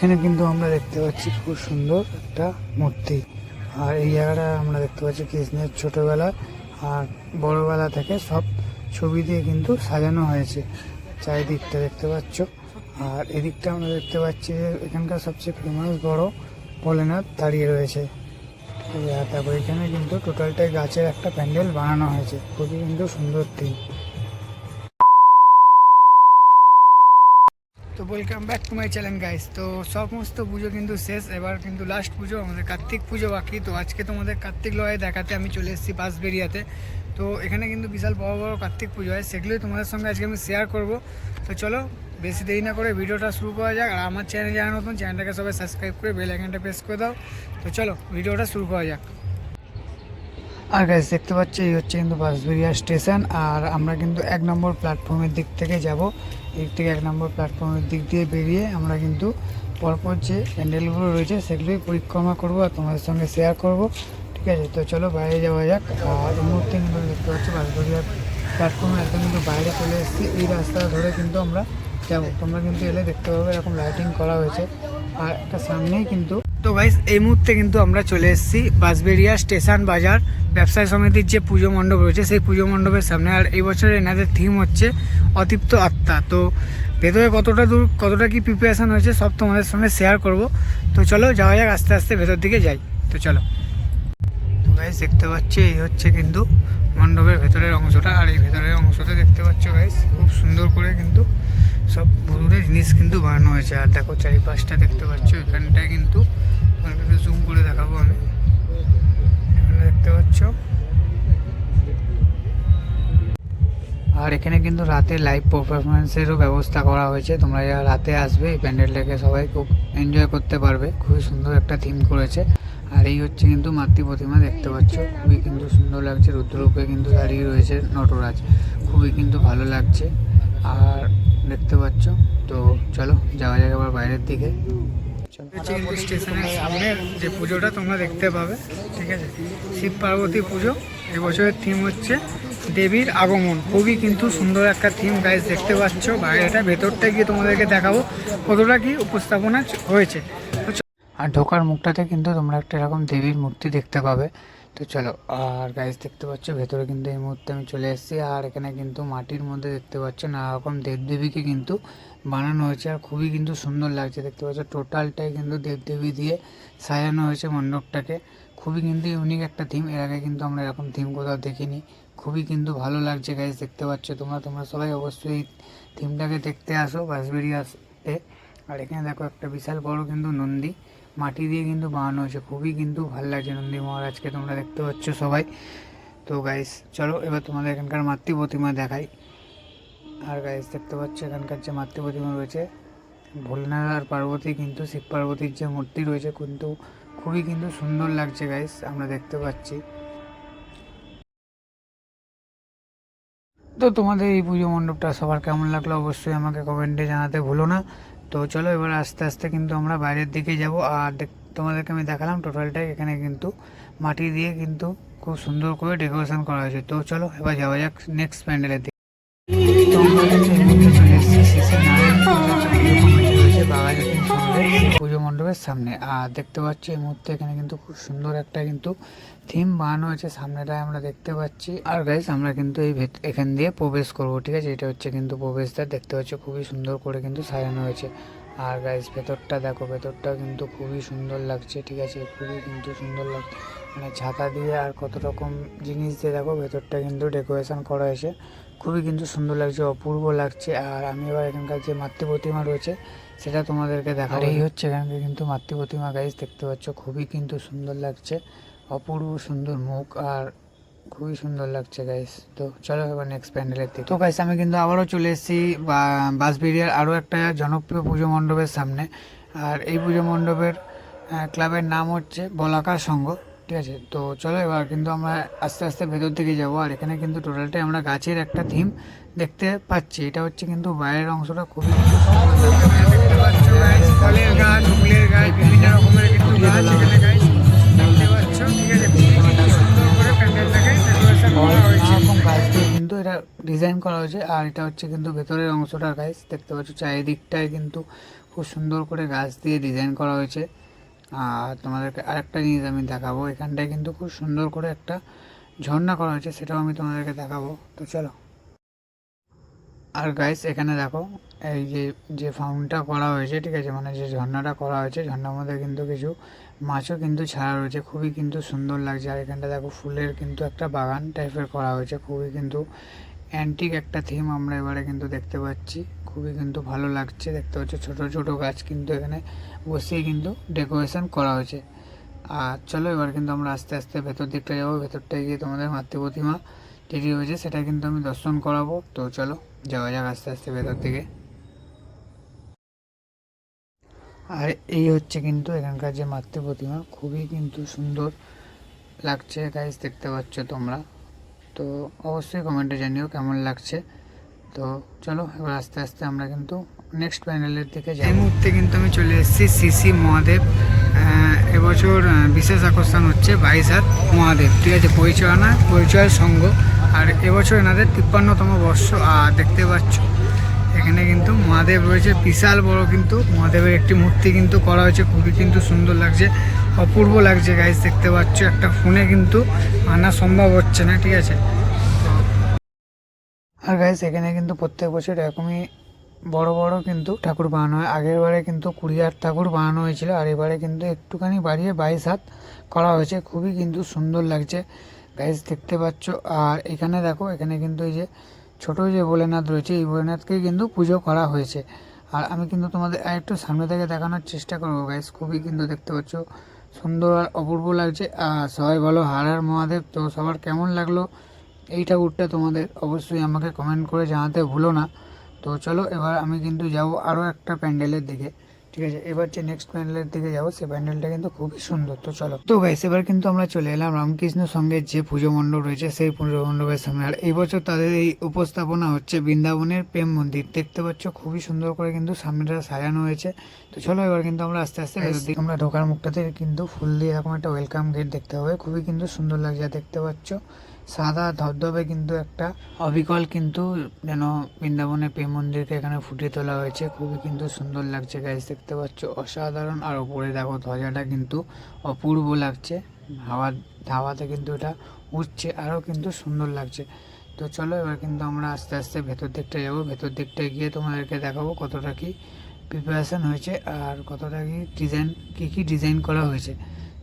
এখানে কিন্তু আমরা দেখতে পাচ্ছি খুব সুন্দর একটা মূর্তি। আর এই জায়গাটা আমরা দেখতে পাচ্ছি কৃষ্ণের ছোটবেলা আর বড়বেলা থেকে সব ছবি দিয়ে কিন্তু সাজানো হয়েছে। চারিদিকটা দেখতে পাচ্ছ। আর এদিকটা আমরা দেখতে পাচ্ছি এখানকার সবচেয়ে ফেমাস বড় ভোলেনাথ দাঁড়িয়ে রয়েছে। তারপর এখানে কিন্তু টোটালটাই গাছের একটা প্যান্ডেল বানানো হয়েছে। খুবই কিন্তু সুন্দর থিম তো welcome back to my channel guys তো সমস্ত পুজো কিন্তু শেষ, এবার কিন্তু লাস্ট পুজো, আমাদের কার্তিক পুজো বাকি। তো আজকে তোমাদের কার্তিক লড়াই দেখাতে আমি চলে এসেছি বাঁশবেরিয়াতে তো এখানে কিন্তু বিশাল বড় বড় কার্তিক পুজো হয়, সেগুলোই তোমাদের সঙ্গে আজকে আমি শেয়ার করব। তো চলো, বেশি দেরি না করে ভিডিওটা শুরু করা যাক, আর আমার চ্যানেল যারা নতুন চ্যানেলটাকে সবাই সাবস্ক্রাইব করে বেল আইকনটা প্রেস করে দাও। তো চলো, ভিডিওটা শুরু করা যাক। আর গাইজ দেখতে পাচ্ছি, এই হচ্ছে কিন্তু বাঁশবেরিয়া স্টেশন আর আমরা কিন্তু এক নম্বর প্ল্যাটফর্মের দিক থেকে যাব। এই থেকে এক নম্বর প্ল্যাটফর্মের দিক দিয়ে বেরিয়ে আমরা কিন্তু পরপর যে প্যান্ডেলগুলো রয়েছে সেগুলোই পরিক্রমা করব আর তোমাদের সঙ্গে শেয়ার করব। ঠিক আছে, তো চলো বাইরে যাওয়া যাক। আর এই মুহূর্তে কিন্তু দেখতে পাচ্ছি বাঁশবেরিয়ার প্ল্যাটফর্মে একদম কিন্তু বাইরে চলে এসেছি। এই রাস্তা ধরে কিন্তু আমরা যাব। তোমরা কিন্তু এলে দেখতে পাবে এরকম লাইটিং করা হয়েছে। আর একটা সামনেই কিন্তু তো গাইস এই মুহূর্তে কিন্তু আমরা চলে এসেছি বাঁশবেরিয়া স্টেশন বাজার ব্যবসায় সমিতির যে পুজো মণ্ডপ রয়েছে, সেই পুজো মণ্ডপের সামনে। আর এই বছর এনাদের থিম হচ্ছে অতিপ্ত আত্মা। তো ভেতরে কতটা দূর, কতটা কি প্রিপারেশান হয়েছে, সব তোমাদের সঙ্গে শেয়ার করব। তো চলো, যাওয়া যাক, আস্তে আস্তে ভেতর দিকে যাই। তো চলো। তো গাইস দেখতে পাচ্ছি, এই হচ্ছে কিন্তু মণ্ডপের ভেতরের অংশটা। আর এই ভেতরের অংশটা দেখতে পাচ্ছ গাইস খুব সুন্দর করে কিন্তু সব ভুতুরে জিনিস কিন্তু বানানো হয়েছে। আর দেখো চারিপাশটা দেখতে পাচ্ছ, এখানটায় কিন্তু জুম করে দেখাবো আমি। এখানে দেখতে পাচ্ছ। আর এখানে কিন্তু রাতে লাইভ পারফরমেন্সেরও ব্যবস্থা করা হয়েছে। তোমরা যারা রাতে আসবে, এই প্যান্ডেলটাকে সবাই খুব এনজয় করতে পারবে। খুবই সুন্দর একটা থিম করেছে। আর এই হচ্ছে কিন্তু মাতৃ প্রতিমা, দেখতে পাচ্ছ। খুবই কিন্তু সুন্দর লাগছে। রুদ্ররূপে কিন্তু দাঁড়িয়ে রয়েছে নটরাজ। খুবই কিন্তু ভালো লাগছে। আর দেখতে পাচ্ছ। তো চলো যাওয়া যাক আবার বাইরের দিকে। কিন্তু স্টেশনের যে পুজোটা তোমরা দেখতে পাবে ঠিক আছে? শিব পার্বতী পুজো এবছরের থিম হচ্ছে দেবীর আগমন। খুবই কিন্তু সুন্দর একটা থিম গাইজ দেখতে পাচ্ছ। বাইরেটা ভেতরটা গিয়ে তোমাদেরকে দেখাবো কতটা কি উপস্থাপনা হয়েছে। আর ঢোকার মুখটাতে কিন্তু তোমরা একটা এরকম দেবীর মূর্তি দেখতে পাবে। তো চলো, আর গাইজ দেখতে পাচ্ছ, ভেতরে কিন্তু এই মুহূর্তে আমি চলে এসেছি, আর এখানে কিন্তু মাটির মধ্যে দেখতে পাচ্ছ নানা রকম দেবদেবীকে কিন্তু বানানো হয়েছে, আর খুবই কিন্তু সুন্দর লাগছে, দেখতে পাচ্ছ, টোটালটাই কিন্তু দেবদেবী দিয়ে সাজানো হয়েছে মণ্ডপটাকে, খুবই কিন্তু ইউনিক একটা থিম এর আগে কিন্তু আমরা এরকম থিম কোথাও দেখিনি, খুবই কিন্তু ভালো লাগছে গাইজ দেখতে পাচ্ছ তোমরা তোমরা সবাই অবশ্যই এই থিমটাকে দেখতে আসো বাঁশবেরিয়াতে আর এখানে দেখো একটা বিশাল বড় কিন্তু নন্দী মাটি দিয়ে কিন্তু বানানো হয়েছে। খুবই কিন্তু ভালো লাগছে নন্দী মহারাজকে তোমরা দেখতে পাচ্ছ সবাই। তো গাইস চলো এবার তোমাদের এখানকার মাতৃ প্রতিমা দেখাই। আর গাইস দেখতে পাচ্ছ এখানকার যে মাতৃ প্রতিমা রয়েছে, ভোলেনাথ আর পার্বতী কিন্তু শিব পার্বতীর যে মূর্তি রয়েছে কিন্তু খুবই কিন্তু সুন্দর লাগছে গাইস আমরা দেখতে পাচ্ছি। তো তোমাদের এই পুজো মণ্ডপটা সবার কেমন লাগল অবশ্যই আমাকে কমেন্টে জানাতে ভুলো না। তো চলো এবার আস্তে আস্তে কিন্তু আমরা বাইরের দিকে যাব। আর তোমাদেরকে আমি দেখালাম টোটালটাই। এখানে কিন্তু মাটি দিয়ে কিন্তু খুব সুন্দর করে ডেকোরেশন করা হয়েছে। তো চলো এবার যাওয়া যাক নেক্সট প্যান্ডেলের দিকে। মণ্ডপের সামনে। আর দেখতে পাচ্ছি এই মুহূর্তে এখানে কিন্তু খুব সুন্দর একটা কিন্তু থিম বানানো হয়েছে। সামনেটায় আমরা দেখতে পাচ্ছি। আর গাইস আমরা কিন্তু এই এখান দিয়ে প্রবেশ করব, ঠিক আছে? এটা হচ্ছে কিন্তু প্রবেশদ্বার। দেখতে পাচ্ছ, খুবই সুন্দর করে কিন্তু সাজানো হয়েছে। আর গাইস ভেতরটা দেখো ভেতরটা কিন্তু খুবই সুন্দর লাগছে, ঠিক আছে? খুবই কিন্তু সুন্দর লাগছে মানে ছাতা দিয়ে আর কত রকম জিনিস দিয়ে দেখো, ভেতরটা কিন্তু ডেকোরেশন করা হয়েছে। খুবই কিন্তু সুন্দর লাগছে, অপূর্ব লাগছে। আর আমি এবার এখানকার যে মাতৃ প্রতিমা রয়েছে সেটা তোমাদেরকে দেখার এই হচ্ছে এখানকার কিন্তু মাতৃ প্রতিমা গাইস দেখতে পাচ্ছ খুবই কিন্তু সুন্দর লাগছে। অপূর্ব সুন্দর মুখ আর খুবই সুন্দর লাগছে গাইস তো চলো এবার নেক্সট প্যান্ডেলের দিকে। তো গাইস আমি কিন্তু আবারও চলে এসেছি বা- বাঁশবেরিয়ার আরও একটা জনপ্রিয় পুজো মণ্ডপের সামনে। আর এই পুজো মণ্ডপের ক্লাবের নাম হচ্ছে বলাকার সংঘ ঠিক আছে? তো চলো এবার কিন্তু আমরা আস্তে আস্তে ভেতর দিকে যাব। আর এখানে কিন্তু টোটালটাই আমরা গাছের একটা থিম দেখতে পাচ্ছি। এটা হচ্ছে কিন্তু বাইরের অংশটা খুবই গাছ গাছ গাছ করে হয়েছে গাছ ডিজাইন করা হয়েছে আর এটা হচ্ছে কিন্তু ভেতরের অংশটা গাইস দেখতে পাচ্ছ, চারিদিকটায় কিন্তু খুব সুন্দর করে গাছ দিয়ে ডিজাইন করা হয়েছে। আর তোমাদেরকে আরেকটা জিনিস আমি দেখাবো, এখানটায় কিন্তু খুব সুন্দর করে একটা ঝর্ণা করা হয়েছে, সেটাও আমি তোমাদেরকে দেখাবো। তো চলো। আর গাইস এখানে দেখো, এই যে যে ফাউন্ডটা করা হয়েছে, ঠিক আছে? মানে যে ঝর্ণাটা করা হয়েছে, ঝর্ণার মধ্যে কিন্তু কিছু মাছও কিন্তু ছাড়া রয়েছে। খুবই কিন্তু সুন্দর লাগছে। আর এখানটা দেখো, ফুলের কিন্তু একটা বাগান টাইপের করা হয়েছে। খুবই কিন্তু অ্যান্টিক একটা থিম আমরা এবারে কিন্তু দেখতে পাচ্ছি। খুবই কিন্তু ভালো লাগছে। দেখতে পাচ্ছ, ছোট ছোট গাছ কিন্তু এখানে বসিয়ে কিন্তু ডেকোরেশন করা হয়েছে। আর চলো, এবার কিন্তু আমরা আস্তে আস্তে ভেতর দিকটা যাব। ভেতরটায় গিয়ে তোমাদের মাতৃ প্রতিমা যেটি হয়েছে সেটা কিন্তু আমি দর্শন করাবো। তো চলো। যাওয়া যাক আস্তে আস্তে ভেতর দিকে আর এই হচ্ছে কিন্তু এখানকার যে মাতৃ প্রতিমা, খুবই কিন্তু সুন্দর লাগছে গাইজ দেখতে পাচ্ছ তোমরা। তো অবশ্যই কমেন্টে জানিও কেমন লাগছে। তো চলো, এবার আস্তে আস্তে আমরা কিন্তু নেক্সট প্যানেলের দিকে যাই। এই মুহূর্তে কিন্তু আমি চলে এসেছি সিসি মহাদেব। এবছর বিশেষ আকর্ষণ হচ্ছে বাইশ হাত মহাদেব। ঠিক আছে পরিচয় না পরিচয় সঙ্গ আর এবছর এনাদের তিপ্পান্নতম বর্ষ, আর দেখতে পাচ্ছ, এখানে কিন্তু মহাদেব রয়েছে। বিশাল বড় কিন্তু মহাদেবের একটি মূর্তি কিন্তু করা হয়েছে। খুবই কিন্তু সুন্দর লাগছে, অপূর্ব লাগছে গাইজ দেখতে পাচ্ছ, একটা ফোনে কিন্তু আনা সম্ভব হচ্ছে না, ঠিক আছে? আর গাইজ এখানে কিন্তু প্রত্যেক বছর এরকমই বড় বড় কিন্তু ঠাকুর বানানো হয়। আগের বারে কিন্তু কুড়ি হাত ঠাকুর বানানো হয়েছিল, আর এবারে কিন্তু একটুখানি বাড়িয়ে বাইশ হাত করা হয়েছে। খুবই কিন্তু সুন্দর লাগছে। গাইজ দেখতে পাচ্ছ? আর এখানে দেখো, এখানে কিন্তু এই যে ছোট যে ভোলেনাথ রয়েছে, এই ভোলেনাথকে কিন্তু পুজো করা হয়েছে। আর আমি কিন্তু তোমাদের একটু সামনে থেকে দেখানোর চেষ্টা করব গাইজ খুবই কিন্তু দেখতে পাচ্ছ, সুন্দর আর অপূর্ব লাগছে। আর সবাই বলো, হার হার মহাদেব, তো সবার কেমন লাগল এই ঠাকুরটা তোমাদের অবশ্যই আমাকে কমেন্ট করে জানাতে ভুলো না। তো চলো, এবার আমি কিন্তু যাব আরও একটা প্যান্ডেলের দিকে। ঠিক আছে এবার যে নেক্সট প্যান্ডেলের দিকে যাব সেই প্যান্ডেলটা কিন্তু খুবই সুন্দর। তো চলো। তো গাইস এবার কিন্তু আমরা চলে এলাম রামকৃষ্ণ সঙ্গে যে পুজো মণ্ডপ রয়েছে সেই পুজো মণ্ডপের সামনে। আর এই বছর তাদের এই উপস্থাপনা হচ্ছে বৃন্দাবনের প্রেম মন্দির। দেখতে পাচ্ছ খুবই সুন্দর করে কিন্তু সামনেটা সাজানো হয়েছে। তো চলো এবার কিন্তু আমরা আস্তে আস্তে আমরা ঢোকার মুখটাতে কিন্তু ফুল দিয়ে এরকম একটা ওয়েলকাম গেট দেখতে হবে খুবই কিন্তু সুন্দর লাগছে দেখতে পাচ্ছ সাদা ধবধবে কিন্তু একটা অবিকল কিন্তু যেন বৃন্দাবনের প্রেম মন্দিরকে এখানে ফুটিয়ে তোলা হয়েছে। খুবই কিন্তু সুন্দর লাগছে গাইজ দেখতে পাচ্ছ। অসাধারণ। আর ওপরে দেখো ধ্বজাটা কিন্তু অপূর্ব লাগছে। হাওয়া, হাওয়াতে কিন্তু এটা উঠছে আরও কিন্তু সুন্দর লাগছে। তো চলো, এবার কিন্তু আমরা আস্তে আস্তে ভেতর দিকটা যাব। ভেতর দিকটা গিয়ে তোমাদেরকে দেখাবো কতটা কি প্রিপারেশন হয়েছে আর কতটা কি ডিজাইন কী কী ডিজাইন করা হয়েছে।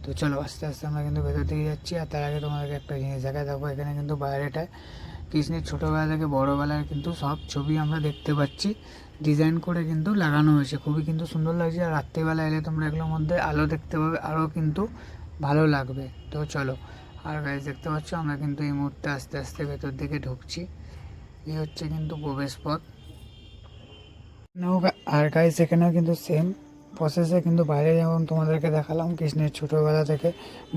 তো চলো আস্তে আস্তে আমরা কিন্তু ভেতর দিকে যাচ্ছি, আর তার আগে তোমাদেরকে একটা জিনিস দেখা দেখো, এখানে কিন্তু বাইরেটায় কৃষ্ণের ছোটোবেলা থেকে বড়োবেলার কিন্তু সব ছবি আমরা দেখতে পাচ্ছি। ডিজাইন করে কিন্তু লাগানো হয়েছে। খুবই কিন্তু সুন্দর লাগছে, আর রাত্রিবেলা এলে তোমরা এগুলোর মধ্যে আলো দেখতে পাবে আরও কিন্তু ভালো লাগবে। তো চলো, আর গাইজ দেখতে পাচ্ছ, আমরা কিন্তু এই মুহূর্তে আস্তে আস্তে ভেতর দিকে ঢুকছি। এই হচ্ছে কিন্তু প্রবেশ পথ আর গাইজ এখানেও কিন্তু সেম প্রসেসে কিন্তু বাইরে যেমন তোমাদেরকে দেখালাম কৃষ্ণের ছোটোবেলা থেকে,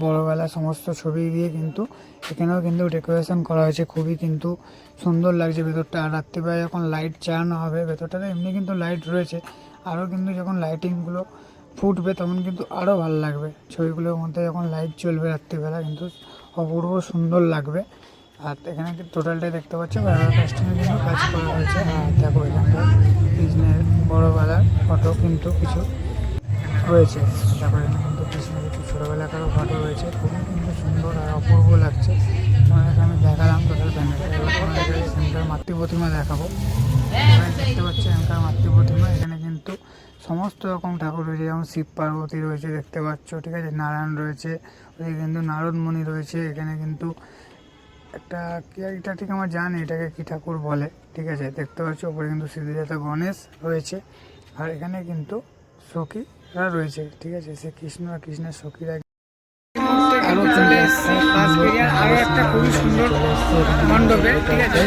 বড়োবেলা সমস্ত ছবি দিয়ে কিন্তু এখানেও কিন্তু ডেকোরেশন করা হয়েছে। খুবই কিন্তু সুন্দর লাগছে ভেতরটা। আর রাত্রিবেলা যখন লাইট চালানো হবে, ভেতরটাতে এমনি কিন্তু লাইট রয়েছে। আরও কিন্তু যখন লাইটিংগুলো ফুটবে, তখন কিন্তু আরও ভালো লাগবে। ছবিগুলোর মধ্যে যখন লাইট চলবে রাত্রিবেলা, কিন্তু অপূর্ব সুন্দর লাগবে। আর এখানে টোটালটাই দেখতে পাচ্ছ? কাজ করা হয়েছে। আর দেখো এখানটা বড়োবেলার ফটো কিন্তু কিছু রয়েছে। তারপরে কিন্তু কৃষ্ণের কিছু ছোটোবেলাকারও ফটো রয়েছে। খুবই কিন্তু সুন্দর আর অপূর্ব লাগছে। তোমাদেরকে আমি দেখালাম টোটাল সেন্টার মাতৃ প্রতিমা দেখাবো। এখানে দেখতে পাচ্ছি এখানকার মাতৃ প্রতিমা। এখানে কিন্তু সমস্ত রকম ঠাকুর রয়েছে। যেমন শিব পার্বতী রয়েছে, দেখতে পাচ্ছ, ঠিক আছে? নারায়ণ রয়েছে, ওদিকে কিন্তু নারদমণি রয়েছে। এখানে কিন্তু একটা কি, এটা ঠিক আমার জানি এটাকে কী ঠাকুর বলে। ঠিক আছে, দেখতে পাচ্ছ ওপরে কিন্তু সিদ্ধিদাতা গণেশ রয়েছে। আর এখানে কিন্তু সখীরা রয়েছে, ঠিক আছে, সে কৃষ্ণ আর কৃষ্ণের সখীরা আরও একটা খুবই সুন্দর মণ্ডপে, ঠিক আছে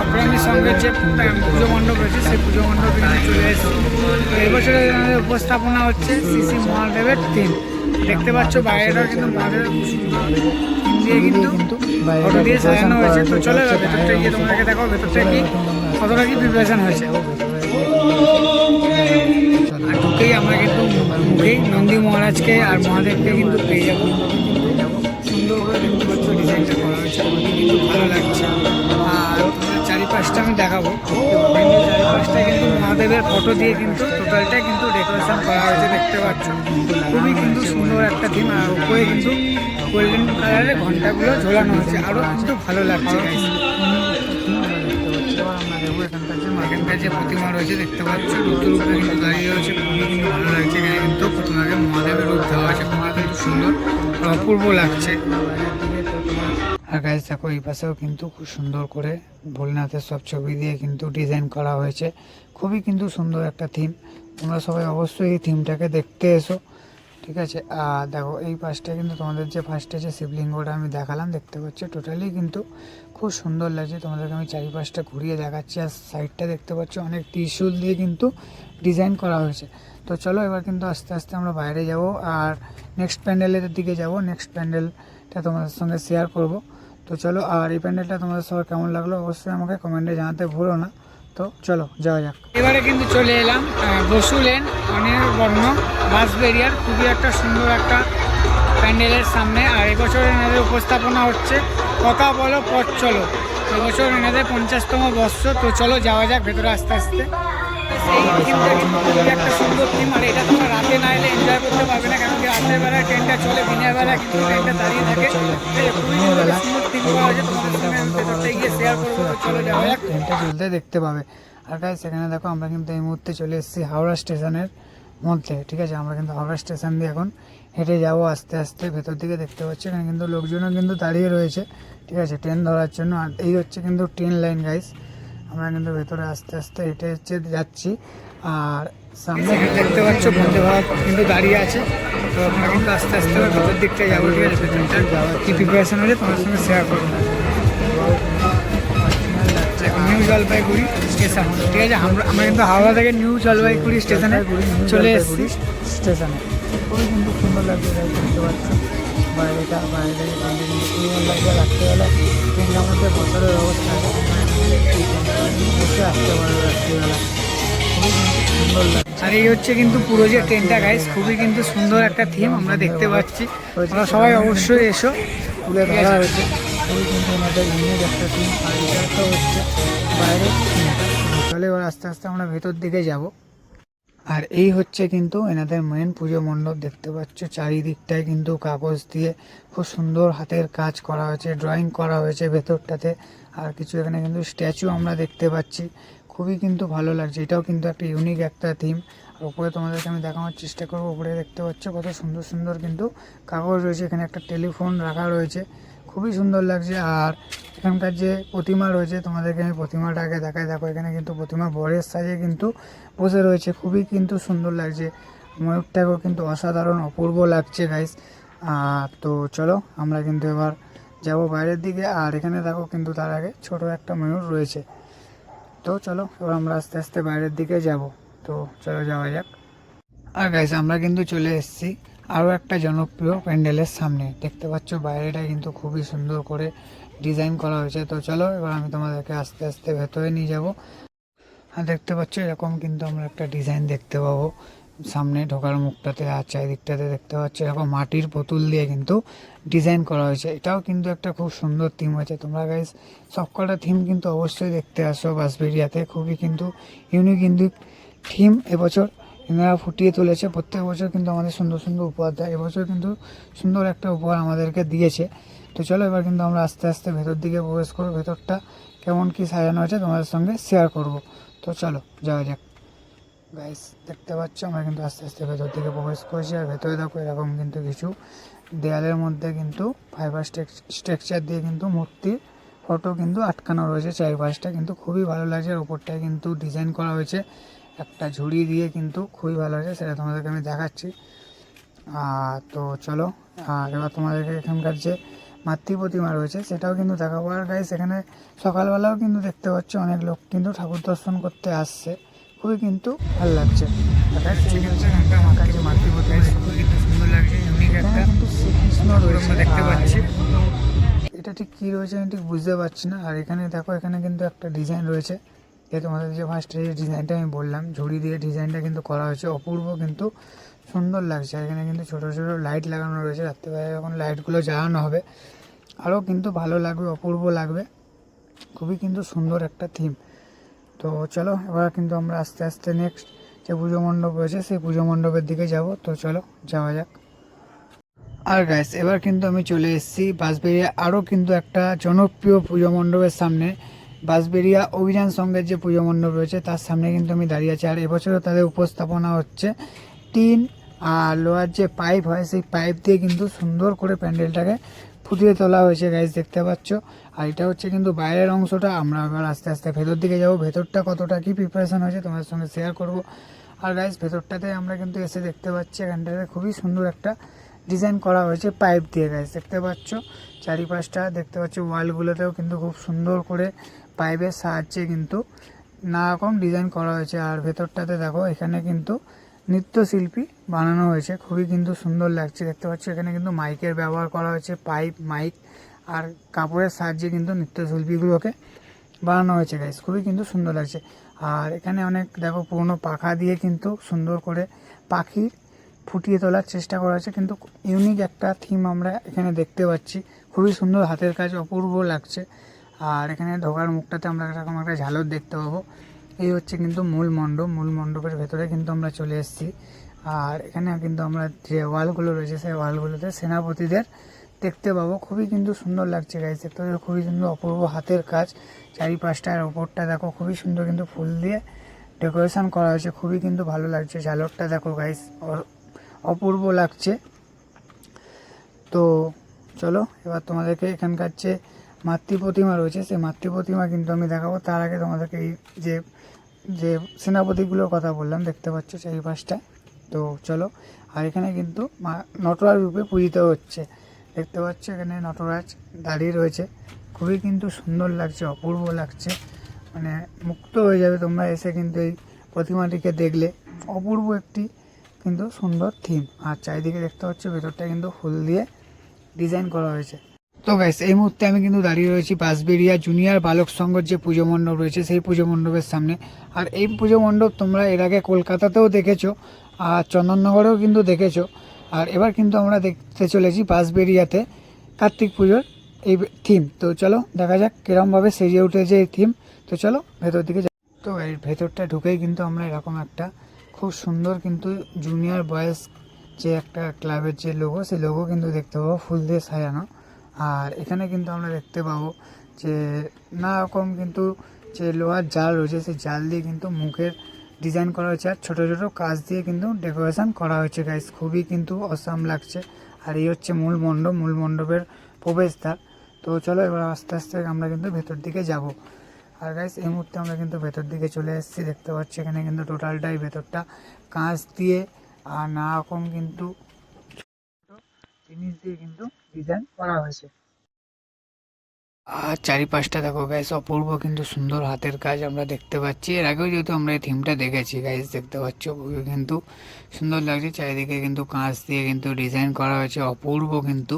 অগ্রামী সঙ্গের যে পুজো মণ্ডপ রয়েছে, সেই পুজো মণ্ডপে চলে এসেছে। তো এই বছরে আমাদের উপস্থাপনা হচ্ছে শ্রী শ্রী মহাদেবের থিম দেখতে পাচ্ছ, বাইরেটাও কিন্তু মহাদেবের দিয়ে কিন্তু ফটো দিয়ে সাজানো হয়েছে তো চলে এবার ভেতরটা গিয়ে তোমাদেরকে দেখো ভেতরটা কি কতটা কি প্রিপারেশন হয়েছে। আর ঢুকেই আমরা কিন্তু মুখেই নন্দী মহারাজকে আর মহাদেবকে কিন্তু পেয়ে যাব। সুন্দর করে দেখতে পাচ্ছ ডিজাইনটা করা হয়েছে কিন্তু ভালো লাগছে। আর আমি দেখাবো। পাশটা কিন্তু মহাদেবের ফটো দিয়ে কিন্তু টোটালটা কিন্তু ডেকোরেশন করা হয়েছে, দেখতে পাচ্ছ। খুবই কিন্তু সুন্দর একটা থিম আর উপরে কিন্তু গোল্ডেন কালারের ঘন্টাগুলো ঝোলানো হয়েছে। আরও কিন্তু ভালো লাগছে। এখানকার যে প্রতিমা রয়েছে, দেখতে পাচ্ছ। রুদ্র রূপে কিন্তু দাঁড়িয়ে রয়েছে। খুবই কিন্তু ভালো লাগছে। এখানে কিন্তু প্রতিমাকে মহাদেবের রূপ দেওয়া আছে। কিন্তু সুন্দর, অপূর্ব লাগছে। আর গাছ দেখো এই পাশেও কিন্তু খুব সুন্দর করে ভোলেনাথের সব ছবি দিয়ে কিন্তু ডিজাইন করা হয়েছে। খুবই কিন্তু সুন্দর একটা থিম তোমরা সবাই অবশ্যই এই থিমটাকে দেখতে এসো, ঠিক আছে? আর দেখো, এই পাশটা কিন্তু তোমাদের যে ফার্স্টে যে শিবলিঙ্গটা আমি দেখালাম, দেখতে পাচ্ছ টোটালি কিন্তু খুব সুন্দর লাগছে। তোমাদেরকে আমি চারিপাশটা ঘুরিয়ে দেখাচ্ছি, আর সাইডটা দেখতে পাচ্ছ, অনেক ত্রিশূল দিয়ে কিন্তু ডিজাইন করা হয়েছে। তো চলো, এবার কিন্তু আস্তে আস্তে আমরা বাইরে যাব, আর নেক্সট প্যান্ডেলের দিকে যাব। নেক্সট প্যান্ডেলটা তোমাদের সঙ্গে শেয়ার করব। তো চলো, আর এই প্যান্ডেলটা তোমাদের সবার কেমন লাগল অবশ্যই আমাকে কমেন্টে জানাতে ভুলো না। তো চলো, যাওয়া যাক। এবারে কিন্তু চলে এলাম বসু লেন অনির্বর্ণ বাঁশবেরিয়ার খুবই একটা সুন্দর একটা প্যান্ডেলের সামনে। আর এবছর এনাদের উপস্থাপনা হচ্ছে, কথা বলো, পথ চলো। এবছর এনাদের পঞ্চাশতম বর্ষ, তো চলো, যাওয়া যাক ভেতরে আস্তে আস্তে। এই খুবই একটা সুন্দর আর এটা তোমরা রাতে না এলে এনজয় করতে পারবে না কি রাতের বেলায় ট্রেনটা চলে দিনের বেলা কিন্তু ট্রেনটা দাঁড়িয়ে থাকে খুবই সুন্দর তোমাদের সঙ্গে গিয়ে শেয়ার করব চলো যাওয়া ট্রেনটা চলতে দেখতে পাবে। আর সেখানে দেখো আমরা কিন্তু এই মুহূর্তে চলে এসেছি হাওড়া স্টেশনের মধ্যে, ঠিক আছে? আমরা কিন্তু হাওড়া স্টেশন দিয়ে এখন হেঁটে যাব আস্তে আস্তে, ভেতর দিকে দেখতে পাচ্ছি। এখানে কিন্তু লোকজনও কিন্তু দাঁড়িয়ে রয়েছে, ঠিক আছে? ট্রেন ধরার জন্য। আর এই হচ্ছে কিন্তু ট্রেন লাইন গাইস আমরা কিন্তু ভেতরে আস্তে আস্তে হেঁটে হচ্ছে যাচ্ছি আর সামনে দেখতে পাচ্ছ বন্দে ভারত কিন্তু দাঁড়িয়ে আছে তো আমরা কিন্তু আস্তে আস্তে ভেতর দিকটা যাব ঠিক আছে কী প্রিপারেশন হলে তোমার সঙ্গে শেয়ার করব নিউ জলপাইগুড়ি স্টেশন ঠিক আছে আমরা আমরা কিন্তু হাওড়া থেকে নিউ জলপাইগুড়ি স্টেশনে চলে এসেছি স্টেশনে খুবই কিন্তু সুন্দর লাগছে দেখতে পাচ্ছ বাইরেটা বাইরে থেকে রাত্রিবেলা ট্রেনের মধ্যে বছরের অবস্থা আছে বসে আসতে পারবে রাত্রিবেলা সুন্দর লাগছে আর এই হচ্ছে কিন্তু পুরো যে ট্রেনটা গাইস খুবই কিন্তু সুন্দর একটা থিম আমরা দেখতে পাচ্ছি। তোমরা সবাই অবশ্যই এসো। তুলে ধরা হয়েছে। খুবই কিন্তু ওনাদের ইউনিক একটা থিম আর এটা একটা হচ্ছে বাইরে। তাহলে এবার আস্তে আস্তে আমরা ভেতর দিকে যাব। আর এই হচ্ছে কিন্তু এনাদের মেন পুজো মণ্ডপ, দেখতে পাচ্ছ চারিদিকটায় কিন্তু কাগজ দিয়ে খুব সুন্দর হাতের কাজ করা হয়েছে ড্রয়িং করা হয়েছে ভেতরটাতে। আর কিছু এখানে কিন্তু স্ট্যাচু আমরা দেখতে পাচ্ছি। খুবই কিন্তু ভালো লাগছে, এটাও কিন্তু একটা ইউনিক একটা থিম আর উপরে তোমাদেরকে আমি দেখানোর চেষ্টা করব, উপরে দেখতে পাচ্ছ কত সুন্দর সুন্দর কিন্তু কাগজ রয়েছে, এখানে একটা টেলিফোন রাখা রয়েছে। খুবই সুন্দর লাগছে। আর এখানকার যে প্রতিমা রয়েছে, তোমাদেরকে আমি প্রতিমাটাকে দেখাই। দেখো, এখানে কিন্তু প্রতিমা বরের সাজে কিন্তু বসে রয়েছে। খুবই কিন্তু সুন্দর লাগছে। ময়ূরটাকেও কিন্তু অসাধারণ, অপূর্ব লাগছে গাইস আর তো চলো, আমরা কিন্তু এবার যাব বাইরের দিকে। আর এখানে দেখো কিন্তু তার আগে ছোট একটা ময়ূর রয়েছে। তো চলো, এবার আমরা আস্তে আস্তে বাইরের দিকে যাব। তো চলো যাওয়া যাক। আর গাইস আমরা কিন্তু চলে এসেছি আরও একটা জনপ্রিয় প্যান্ডেলের সামনে। দেখতে পাচ্ছ বাইরেটা কিন্তু খুবই সুন্দর করে ডিজাইন করা হয়েছে। তো চলো, এবার আমি তোমাদেরকে আস্তে আস্তে ভেতরে নিয়ে যাব। আর দেখতে পাচ্ছ এরকম কিন্তু আমরা একটা ডিজাইন দেখতে পাবো। সামনে ঢোকার মুখটাতে আর চারিদিকটাতে দেখতে পাচ্ছ এরকম মাটির পুতুল দিয়ে কিন্তু ডিজাইন করা হয়েছে। এটাও কিন্তু একটা খুব সুন্দর থিম আছে তোমরা গাইস সবকটা থিম কিন্তু অবশ্যই দেখতে আসো বাসবেরিয়াতে খুবই কিন্তু ইউনিক ইউনিক থিম এবছর। এনারা ফুটিয়ে তুলেছে। প্রত্যেক বছর কিন্তু আমাদের সুন্দর সুন্দর উপহার দেয়। এবছর কিন্তু সুন্দর একটা উপহার আমাদেরকে দিয়েছে। তো চলো এবার কিন্তু আমরা আস্তে আস্তে ভেতর দিকে প্রবেশ করব। ভেতরটা কেমন কি সাজানো আছে তোমাদের সঙ্গে শেয়ার করব। তো চলো, যাওয়া যাক। গাইস দেখতে পাচ্ছ, আমরা কিন্তু আস্তে আস্তে ভেতর দিকে প্রবেশ করেছি। আর ভেতরে দেখো এরকম কিন্তু কিছু দেয়ালের মধ্যে কিন্তু ফাইবার স্ট্রাকচার দিয়ে কিন্তু মূর্তির ফটো কিন্তু আটকানো রয়েছে। চারিপাশটা কিন্তু খুবই ভালো লাগছে। আর উপরটায় কিন্তু ডিজাইন করা হয়েছে। একটা ঝুড়ি দিয়ে কিন্তু খুবই ভালো হয়েছে সেটা তোমাদেরকে আমি দেখাচ্ছি। আর তো চলো আর এবার তোমাদেরকে এখানকার যে মাতৃ প্রতিমা রয়েছে সেটাও কিন্তু দেখাবো। আর গাইস এখানে সকালবেলাও কিন্তু দেখতে পাচ্ছ অনেক লোক কিন্তু ঠাকুর দর্শন করতে আসছে। খুবই কিন্তু ভালো লাগছে। মাতৃ প্রতিমা। কিন্তু সুন্দর লাগছে কিন্তু শ্রীকৃষ্ণ রয়েছে। দেখতে পাচ্ছি। এটা ঠিক কী রয়েছে আমি ঠিক বুঝতে পারছি না। আর এখানে দেখো এখানে কিন্তু একটা ডিজাইন রয়েছে। যে তোমাদের যে ফার্স্টে যে ডিজাইনটা আমি বললাম, ঝুড়ি দিয়ে ডিজাইনটা কিন্তু করা হয়েছে, অপূর্ব কিন্তু সুন্দর লাগছে। এখানে কিন্তু ছোটো ছোটো লাইট লাগানো রয়েছে। রাত্রিবেলায় যখন লাইটগুলো জ্বালানো হবে আরও কিন্তু ভালো লাগবে, অপূর্ব লাগবে। খুবই কিন্তু সুন্দর একটা থিম তো চলো, এবার কিন্তু আমরা আস্তে আস্তে নেক্সট যে পুজো মণ্ডপ রয়েছে, সেই পুজো মণ্ডপের দিকে যাব। তো চলো, যাওয়া যাক। আর গাইস এবার কিন্তু আমি চলে এসেছি বাঁশবেরিয়া আরও কিন্তু একটা জনপ্রিয় পুজো মণ্ডপের সামনে। বাঁশবেরিয়া অভিযান সঙ্গের যে পুজো মণ্ডপ রয়েছে, তার সামনে কিন্তু আমি দাঁড়িয়ে আছি। আর এবছরও তাদের উপস্থাপনা হচ্ছে টিন আর লোহার যে পাইপ হয়, সেই পাইপ দিয়ে কিন্তু সুন্দর করে প্যান্ডেলটাকে ফুটিয়ে তোলা হয়েছে গাইস দেখতে পাচ্ছ। আর এটা হচ্ছে কিন্তু বাইরের অংশটা। আমরা এবার আস্তে আস্তে ভেতর দিকে যাব। ভেতরটা কতটা কি প্রিপারেশন হয়েছে তোমাদের সঙ্গে শেয়ার করব। আর গাইস ভেতরটাতে আমরা কিন্তু এসে দেখতে পাচ্ছি, এখানটাতে খুবই সুন্দর একটা ডিজাইন করা হয়েছে পাইপ দিয়ে গাইস দেখতে পাচ্ছ। চারিপাশটা দেখতে পাচ্ছ ওয়ালগুলোতেও কিন্তু খুব সুন্দর করে পাইপের সাহায্যে কিন্তু নানা রকম ডিজাইন করা হয়েছে। আর ভেতরটাতে দেখো, এখানে কিন্তু নৃত্যশিল্পী বানানো হয়েছে। খুবই কিন্তু সুন্দর লাগছে, দেখতে পাচ্ছ? এখানে কিন্তু মাইকের ব্যবহার করা হয়েছে, পাইপ, মাইক আর কাপড়ের সাহায্যে কিন্তু নৃত্যশিল্পীগুলোকে বানানো হয়েছে গাইস খুবই কিন্তু সুন্দর লাগছে। আর এখানে অনেক, দেখো, পুরনো পাখা দিয়ে কিন্তু সুন্দর করে পাখির ফুটিয়ে তোলার চেষ্টা করা হয়েছে। কিন্তু ইউনিক একটা থিম আমরা এখানে দেখতে পাচ্ছি। খুবই সুন্দর, হাতের কাজ অপূর্ব লাগছে। আর এখানে ঢোকার মুখটাতে আমরা এরকম একটা ঝালর দেখতে পাবো। এই হচ্ছে কিন্তু মূল মণ্ডপ। মূল মণ্ডপের ভেতরে কিন্তু আমরা চলে এসেছি। আর এখানে কিন্তু আমরা যে ওয়ালগুলো রয়েছে, সেই ওয়ালগুলোতে সেনাপতিদের দেখতে পাবো। খুবই কিন্তু সুন্দর লাগছে গাইজ দেখতে পাচ্ছ, খুবই সুন্দর অপূর্ব হাতের কাজ। চারিপাশটার ওপরটা দেখো, খুবই সুন্দর কিন্তু ফুল দিয়ে ডেকোরেশন করা হয়েছে। খুবই কিন্তু ভালো লাগছে, ঝালরটা দেখো গাইজ অপূর্ব লাগছে। তো চলো, এবার তোমাদেরকে এখানকার যে মাতৃ প্রতিমা রয়েছে, সেই মাতৃ প্রতিমা কিন্তু আমি দেখাবো। তার আগে তোমাদেরকে এই যে যে সেনাপতিগুলোর কথা বললাম, দেখতে পাচ্ছ সেই পাশটা। তো চলো, আর এখানে কিন্তু নটরাজ রূপে পূজিত হচ্ছে। দেখতে পাচ্ছ এখানে নটরাজ দাঁড়িয়ে রয়েছে। খুবই কিন্তু সুন্দর লাগছে, অপূর্ব লাগছে। মানে মুক্ত হয়ে যাবে তোমরা এসে কিন্তু এই প্রতিমাটিকে দেখলে। অপূর্ব একটি কিন্তু সুন্দর থিম। আর চারিদিকে দেখতে পাচ্ছ, ভেতরটা কিন্তু ফুল দিয়ে ডিজাইন করা হয়েছে। তো গাইস এই মুহূর্তে আমি কিন্তু দাঁড়িয়ে রয়েছি বাঁশবেরিয়া জুনিয়র বালক সংঘর যে পুজো মণ্ডপ রয়েছে, সেই পুজো মণ্ডপের সামনে। আর এই পুজো মণ্ডপ তোমরা এর আগে কলকাতাতেও দেখেছ, আর চন্দননগরেও কিন্তু দেখেছ। আর এবার কিন্তু আমরা দেখতে চলেছি বাঁশবেরিয়াতে কার্তিক পুজোর এই থিম তো চলো, দেখা যাক কিরমভাবে সেজে উঠেছে এই থিম তো চলো, ভেতর দিকে। তো এর ভেতরটা ঢুকেই কিন্তু আমরা এরকম একটা খুব সুন্দর কিন্তু জুনিয়র বয়েজ যে একটা ক্লাবের যে লোগো সেই লোগো কিন্তু দেখতে পাবো, ফুল দিয়ে সাজানো। আর এখানে কিন্তু আমরা দেখতে পাবো যে নানা রকম কিন্তু যে লোহার জাল রয়েছে, সেই জাল দিয়ে কিন্তু মুখের ডিজাইন করা হয়েছে। আর ছোটো ছোটো কাজ দিয়ে কিন্তু ডেকোরেশন করা হয়েছে গাইস খুবই কিন্তু অসাম লাগছে। আর এই হচ্ছে মূল মণ্ডপ, মূল মণ্ডপের প্রবেশদ্বার। তো চলো এবার আস্তে আস্তে আমরা কিন্তু ভেতর দিকে যাব। আর গাইস এই মুহূর্তে আমরা কিন্তু ভেতর দিকে চলে এসেছি। দেখতে পাচ্ছি এখানে কিন্তু টোটালটাই ভেতরটা কাঁচ দিয়ে। আর নানা রকম কিন্তু জিনিস দিয়ে কিন্তু ডিজাইন করা হয়েছে। আর চারিপাশটা দেখো গাইস অপূর্ব কিন্তু সুন্দর হাতের কাজ আমরা দেখতে পাচ্ছি। এর আগেও যেহেতু আমরা এই থিমটা দেখেছি গাইস দেখতে পাচ্ছ কিন্তু সুন্দর লাগছে। চারিদিকে কিন্তু কাঁচ দিয়ে কিন্তু ডিজাইন করা হয়েছে, অপূর্ব কিন্তু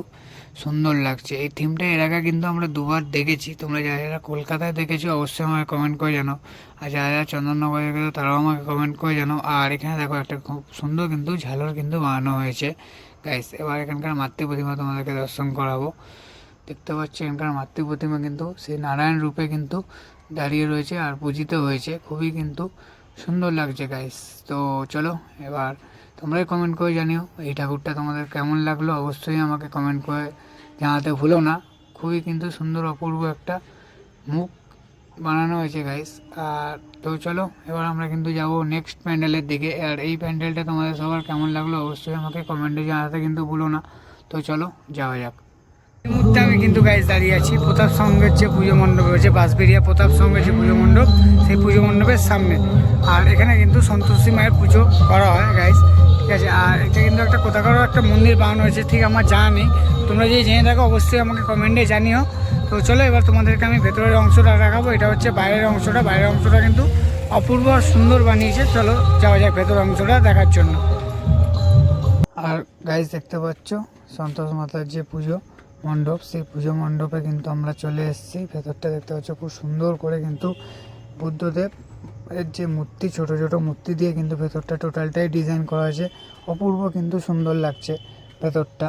সুন্দর লাগছে। এই থিমটা এর আগে কিন্তু আমরা দুবার দেখেছি। তোমরা যারা যারা কলকাতায় দেখেছ অবশ্যই আমাকে কমেন্ট করে জানো। আর যারা যারা চন্দননগরে গেছো তারাও আমাকে কমেন্ট করে জানো। আর এখানে দেখো একটা খুব সুন্দর কিন্তু ঝালর কিন্তু বানানো হয়েছে। গাইস এবার এখানকার মাতৃ প্রতিমা তোমাদেরকে দর্শন করাবো। দেখতে পাচ্ছি এখানকার মাতৃ প্রতিমা কিন্তু সেই নারায়ণ রূপে কিন্তু দাঁড়িয়ে রয়েছে আর পূজিত হয়েছে। খুবই কিন্তু সুন্দর লাগছে গাইস তো চলো, এবার তোমরাই কমেন্ট করে জানিও, এই ঠাকুরটা তোমাদের কেমন লাগল? অবশ্যই আমাকে কমেন্ট করে জানাতে ভুলো না। খুবই কিন্তু সুন্দর অপূর্ব একটা মুখ। বানানো হয়েছে গাইস আর তো চলো, এবার আমরা কিন্তু যাব নেক্সট প্যান্ডেলের দিকে। আর এই প্যান্ডেলটা তোমাদের সবার কেমন লাগল অবশ্যই আমাকে কমেন্টে জানাতে কিন্তু ভুলো না। তো চলো, যাওয়া যাক। এই মুহূর্তে আমি কিন্তু গাইস দাঁড়িয়ে আছি প্রতাপ সঙ্গের যে পুজো মণ্ডপ রয়েছে বাঁশবেরিয়া প্রতাপ সঙ্গের যে পুজো মণ্ডপ, সেই পুজো মণ্ডপের সামনে। আর এখানে কিন্তু সন্তোষী মায়ের পুজো করা হয় গাইস ঠিক আছে? আর এটা কিন্তু একটা কোথাকারও একটা মন্দির বানানো হয়েছে, ঠিক আমার জানা নেই। তোমরা যদি জেনে থাকো, অবশ্যই আমাকে কমেন্টে জানিও। তো চলো এবার তোমাদেরকে আমি ভেতরের অংশটা দেখাবো। এটা হচ্ছে বাইরের অংশটা। বাইরের অংশটা কিন্তু অপূর্ব সুন্দর বানিয়েছে। চলো যাওয়া যাক ভেতরের অংশটা দেখার জন্য। আর গাইজ দেখতে পাচ্ছ? সন্তোষ মাতার যে পুজো মণ্ডপ। সেই পুজো মণ্ডপে কিন্তু আমরা চলে এসেছি। ভেতরটা দেখতে পাচ্ছ, খুব সুন্দর করে কিন্তু বুদ্ধদেব এর যে মূর্তি, ছোট ছোট মূর্তি দিয়ে কিন্তু ভেতরটা টোটালটাই ডিজাইন করা হয়েছে। অপূর্ব কিন্তু সুন্দর লাগছে ভেতরটা।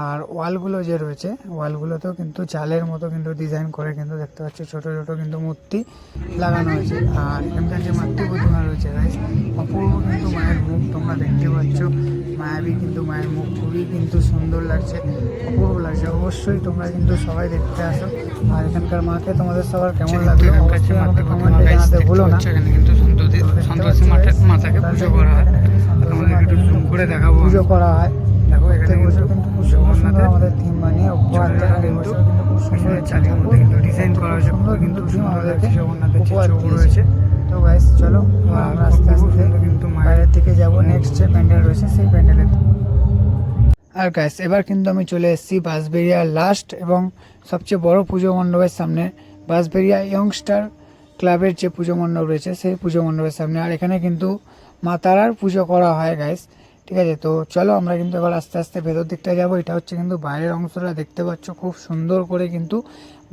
আর ওয়ালগুলো যে রয়েছে ওয়ালগুলোতেও কিন্তু চালের মতো কিন্তু ডিজাইন করে কিন্তু দেখতে পাচ্ছি। ছোট ছোট কিন্তু মূর্তি লাগানো হয়েছে। আর এখানকার যে মাতৃ প্রতিমা রয়েছে অপূর্ব কিন্তু মায়ের মুখ তোমরা দেখতে পাচ্ছ। মায়াবী কিন্তু মায়ের মুখ খুবই কিন্তু সুন্দর লাগছে অপূর্ব লাগছে। অবশ্যই তোমরা কিন্তু সবাই দেখতে আসো। আর এখানকার মাকে তোমাদের সবার কেমন লাগল অবশ্যই আমাকে কমেন্টে জানাতে ভুলো না। এখানে কিন্তু সন্তোষী সন্তোষী মাঠের মাতাকে পুজো করা হয়। তোমাদের একটু জুম করে দেখাবো। পুজো করা হয়। দেখো এখানে কিন্তু আমাদের থিম বানিয়ে উপহার ছোট দেয় আর ছোট কিন্তু সুন্দর মধ্যে কিন্তু ডিজাইন করা হয়েছে সুন্দর কিন্তু সুন্দর লাগছে জগন্নাথের যে চোখ। রয়েছে তো গাইস চলো এবার আমরা আস্তে আস্তে কিন্তু বাইরের দিকে যাব নেক্সট যে প্যান্ডেল রয়েছে সেই প্যান্ডেলে আর গাইস এবার কিন্তু আমি চলে এসেছি বাঁশবেরিয়ার লাস্ট এবং সবচেয়ে বড় পুজো মণ্ডপের সামনে। বাঁশবেরিয়া ইয়ংস্টার ক্লাবের যে পুজো মণ্ডপ রয়েছে সেই পুজো মণ্ডপের সামনে। আর এখানে কিন্তু মা তারার পুজো করা হয় গাইস ঠিক আছে? তো চলো আমরা কিন্তু এবার আস্তে আস্তে ভেতর দিকটা যাব। এটা হচ্ছে কিন্তু বাইরের অংশটা দেখতে পাচ্ছ। খুব সুন্দর করে কিন্তু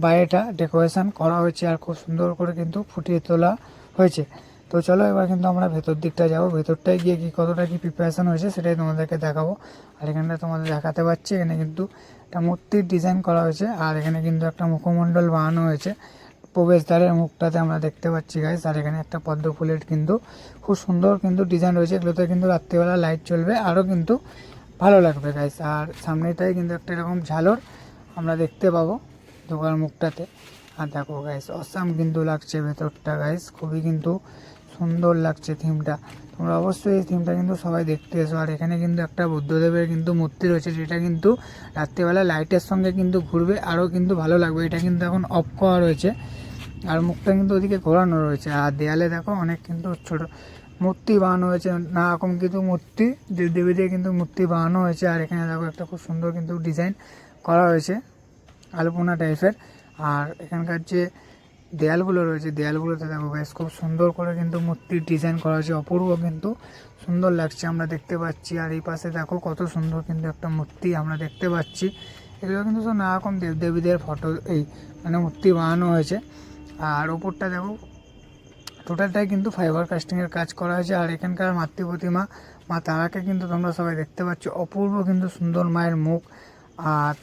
বাইরেটা ডেকোরেশন করা হয়েছে আর খুব সুন্দর করে কিন্তু ফুটিয়ে তোলা হয়েছে। তো চলো এবার কিন্তু আমরা ভেতর দিকটা যাব। ভেতরটায় গিয়ে কি কতটা কি প্রিপারেশন হয়েছে সেটাই তোমাদেরকে দেখাবো। আর এখানটা তোমাদের দেখাতে পাচ্ছি। এখানে কিন্তু একটা মূর্তির ডিজাইন করা হয়েছে। আর এখানে কিন্তু একটা মুখমণ্ডল বানানো হয়েছে। প্রবেশদ্বারের মুখটাতে আমরা দেখতে পাচ্ছি গাইস আর এখানে একটা পদ্ম ফুলের কিন্তু খুব সুন্দর কিন্তু ডিজাইন রয়েছে। এগুলোতে কিন্তু রাত্রিবেলা লাইট চলবে, আরও কিন্তু ভালো লাগবে গাইস আর সামনেটাই কিন্তু একটা এরকম ঝালর আমরা দেখতে পাবো দোকান মুখটাতে। আর দেখো গাইস অসাম কিন্তু লাগছে ভেতরটা গাইস খুবই কিন্তু সুন্দর লাগছে থিমটা তোমরা অবশ্যই এই থিমটা কিন্তু সবাই দেখতে এসো। আর এখানে কিন্তু একটা বুদ্ধদেবের কিন্তু মূর্তি রয়েছে, যেটা কিন্তু রাত্রিবেলা লাইটের সঙ্গে কিন্তু ঘুরবে, আরও কিন্তু ভালো লাগবে। এটা কিন্তু এখন অফ করা রয়েছে। আর মুখটা কিন্তু ওদিকে ঘোরানো রয়েছে। আর দেয়ালে দেখো অনেক কিন্তু ছোট মূর্তি বানানো হয়েছে। না রকম কিন্তু মূর্তি, দেব দেবী দিয়ে কিন্তু মূর্তি বানানো হয়েছে। আর এখানে দেখো একটা খুব সুন্দর কিন্তু ডিজাইন করা হয়েছে, আলপনা টাইপের। আর এখানকার যে দেয়ালগুলো রয়েছে, দেয়ালগুলোতে দেখো বেশ খুব সুন্দর করে কিন্তু মূর্তির ডিজাইন করা হয়েছে। অপূর্ব কিন্তু সুন্দর লাগছে আমরা দেখতে পাচ্ছি। আর এই পাশে দেখো কত সুন্দর কিন্তু একটা মূর্তি আমরা দেখতে পাচ্ছি। এগুলো কিন্তু সব নানা রকম দেবদেবীদের ফটো, এই মানে মূর্তি বানানো হয়েছে। আর ওপরটা দেখো টোটালটাই কিন্তু ফাইবার কাস্টিংয়ের কাজ করা হয়েছে। আর এখানকার মাতৃ প্রতিমা, মা তারাকে কিন্তু তোমরা সবাই দেখতে পাচ্ছ। অপূর্ব কিন্তু সুন্দর মায়ের মুখ। আর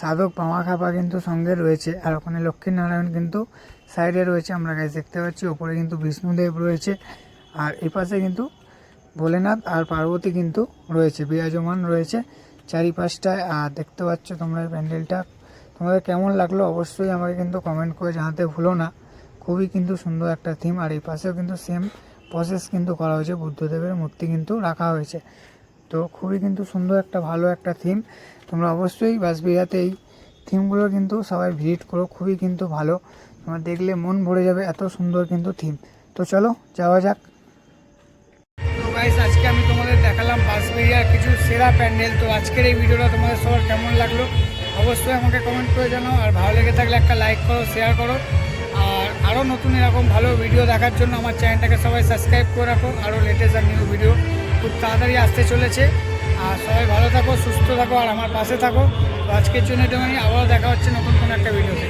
সাধক পামা খাপা কিন্তু সঙ্গে রয়েছে। আর ওখানে লক্ষ্মীনারায়ণ কিন্তু সাইডে রয়েছে। আমরা গাছ দেখতে পাচ্ছি, ওপরে কিন্তু বিষ্ণুদেব রয়েছে। আর এই পাশে কিন্তু ভোলেনাথ আর পার্বতী কিন্তু রয়েছে। বিরাজমান রয়েছে চারিপাশটায়। আর দেখতে পাচ্ছ তোমরা প্যান্ডেলটা। তোমাদের কেমন লাগল অবশ্যই আমাকে কিন্তু কমেন্ট করে জানাতে ভুলো না। খুবই কিন্তু সুন্দর একটা থিম আর এই পাশেও কিন্তু সেম প্রসেস কিন্তু করা হয়েছে। বুদ্ধদেবের মূর্তি কিন্তু রাখা হয়েছে। তো খুবই কিন্তু সুন্দর একটা, ভালো একটা থিম তোমরা অবশ্যই বাসবিহাতে এই থিমগুলো কিন্তু সবাই ভিজিট করো। খুবই কিন্তু ভালো। তোমার দেখলে মন ভরে যাবে এত সুন্দর কিন্তু থিম তো চলো, যাওয়া যাক। তো গাইস আজকে আমি তোমাদের দেখালাম বাঁশবেরিয়ার কিছু সেরা প্যান্ডেল। তো আজকের এই ভিডিওটা তোমাদের সবার কেমন লাগল? অবশ্যই আমাকে কমেন্ট করে জানাও। আর ভালো লেগে থাকলে একটা লাইক করো শেয়ার করো। আর আরও নতুন এরকম ভালো ভিডিও দেখার জন্য আমার চ্যানেলটাকে সবাই সাবস্ক্রাইব করে রাখো। আরও লেটেস্ট আর নিউ ভিডিও খুব তাড়াতাড়ি আসতে চলেছে। আর সবাই ভালো থাকো, সুস্থ থাকো, আর আমার পাশে থাকো। আজকের জন্য এটা আবারও দেখা হচ্ছে নতুন কোনো একটা ভিডিওতে